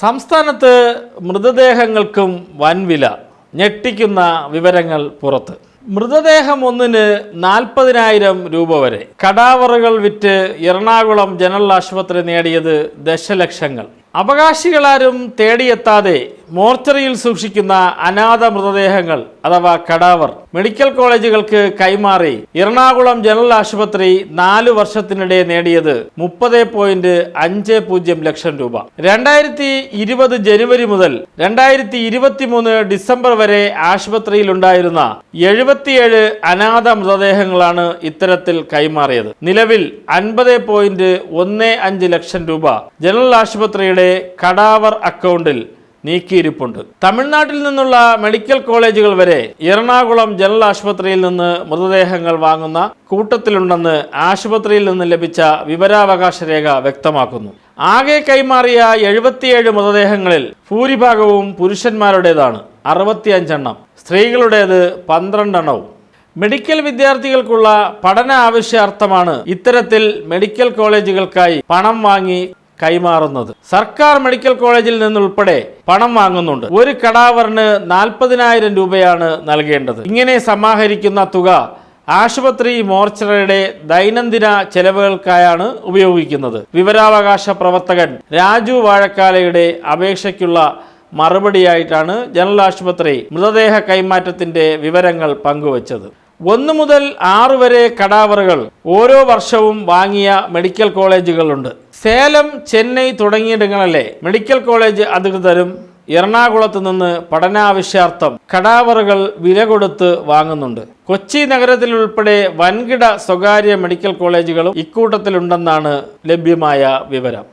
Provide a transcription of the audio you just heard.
സംസ്ഥാനത്ത് മൃതദേഹങ്ങൾക്കും വൻവില ഞെട്ടിക്കുന്ന വിവരങ്ങൾ പുറത്ത്. മൃതദേഹം ഒന്നിന് നാൽപ്പതിനായിരം രൂപ വരെ. കടാവറുകൾ വിറ്റ് എറണാകുളം ജനറൽ ആശുപത്രി നേടിയത് ദശലക്ഷങ്ങൾ. അവകാശികളാരും തേടിയെത്താതെ മോർച്ചറിയിൽ സൂക്ഷിക്കുന്ന അനാഥ മൃതദേഹങ്ങൾ അഥവാ കടാവർ മെഡിക്കൽ കോളേജുകൾക്ക് കൈമാറി എറണാകുളം ജനറൽ ആശുപത്രി നാലു വർഷത്തിനിടെ നേടിയത് മുപ്പത് പോയിന്റ് അഞ്ച് പൂജ്യം ലക്ഷം രൂപ. രണ്ടായിരത്തി ഇരുപത് ജനുവരി മുതൽ രണ്ടായിരത്തി ഇരുപത്തി മൂന്ന് ഡിസംബർ വരെ ആശുപത്രിയിലുണ്ടായിരുന്ന എഴുപത്തിയേഴ് അനാഥ മൃതദേഹങ്ങളാണ് ഇത്തരത്തിൽ കൈമാറിയത്. നിലവിൽ അൻപത് പോയിന്റ് ഒന്ന് അഞ്ച് ലക്ഷം രൂപ ജനറൽ ആശുപത്രിയുടെ കടാവർ അക്കൗണ്ടിൽ നീക്കിയിരിപ്പുണ്ട്. തമിഴ്നാട്ടിൽ നിന്നുള്ള മെഡിക്കൽ കോളേജുകൾ വരെ എറണാകുളം ജനറൽ ആശുപത്രിയിൽ നിന്ന് മൃതദേഹങ്ങൾ വാങ്ങുന്ന കൂട്ടത്തിലുണ്ടെന്ന് ആശുപത്രിയിൽ നിന്ന് ലഭിച്ച വിവരാവകാശ രേഖ വ്യക്തമാക്കുന്നു. ആകെ കൈമാറിയ എഴുപത്തിയേഴ് മൃതദേഹങ്ങളിൽ ഭൂരിഭാഗവും പുരുഷന്മാരുടേതാണ്. അറുപത്തിയഞ്ചെണ്ണം. സ്ത്രീകളുടേത് പന്ത്രണ്ടെണ്ണവും. മെഡിക്കൽ വിദ്യാർത്ഥികൾക്കുള്ള പഠന ആവശ്യാർത്ഥമാണ് ഇത്തരത്തിൽ മെഡിക്കൽ കോളേജുകൾക്കായി പണം വാങ്ങി കൈമാറുന്നത്. സർക്കാർ മെഡിക്കൽ കോളേജിൽ നിന്നുൾപ്പെടെ പണം വാങ്ങുന്നുണ്ട്. ഒരു കടാവറിന് നാൽപ്പതിനായിരം രൂപയാണ് നൽകേണ്ടത്. ഇങ്ങനെ സമാഹരിക്കുന്ന തുക ആശുപത്രി മോർച്ചറിയുടെ ദൈനംദിന ചെലവുകൾക്കായാണ് ഉപയോഗിക്കുന്നത്. വിവരാവകാശ പ്രവർത്തകൻ രാജു വാഴക്കാലയുടെ അപേക്ഷയ്ക്കുള്ള മറുപടിയായിട്ടാണ് ജനറൽ ആശുപത്രി മൃതദേഹ കൈമാറ്റത്തിന്റെ വിവരങ്ങൾ പങ്കുവച്ചത്. ഒന്ന് മുതൽ ആറ് വരെ കടാവറുകൾ ഓരോ വർഷവും വാങ്ങിയ മെഡിക്കൽ കോളേജുകളുണ്ട്. സേലം ചെന്നൈ തുടങ്ങിയിടങ്ങളിലെ മെഡിക്കൽ കോളേജ് അധികൃതരും എറണാകുളത്ത് നിന്ന് പഠനാവശ്യാർത്ഥം കടാവറുകൾ വില കൊടുത്ത് വാങ്ങുന്നുണ്ട്. കൊച്ചി നഗരത്തിലുൾപ്പെടെ വൻകിട സ്വകാര്യ മെഡിക്കൽ കോളേജുകളും ഇക്കൂട്ടത്തിലുണ്ടെന്നാണ് ലഭ്യമായ വിവരം.